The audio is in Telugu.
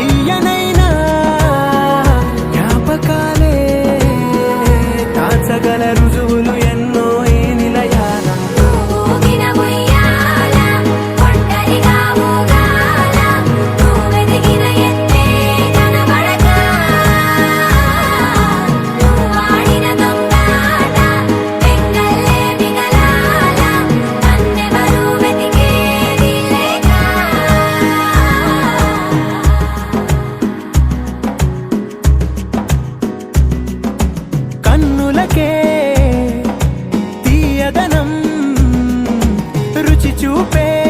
తెలియనైనా జ్ఞాపకాలే తాచగలరు corpo.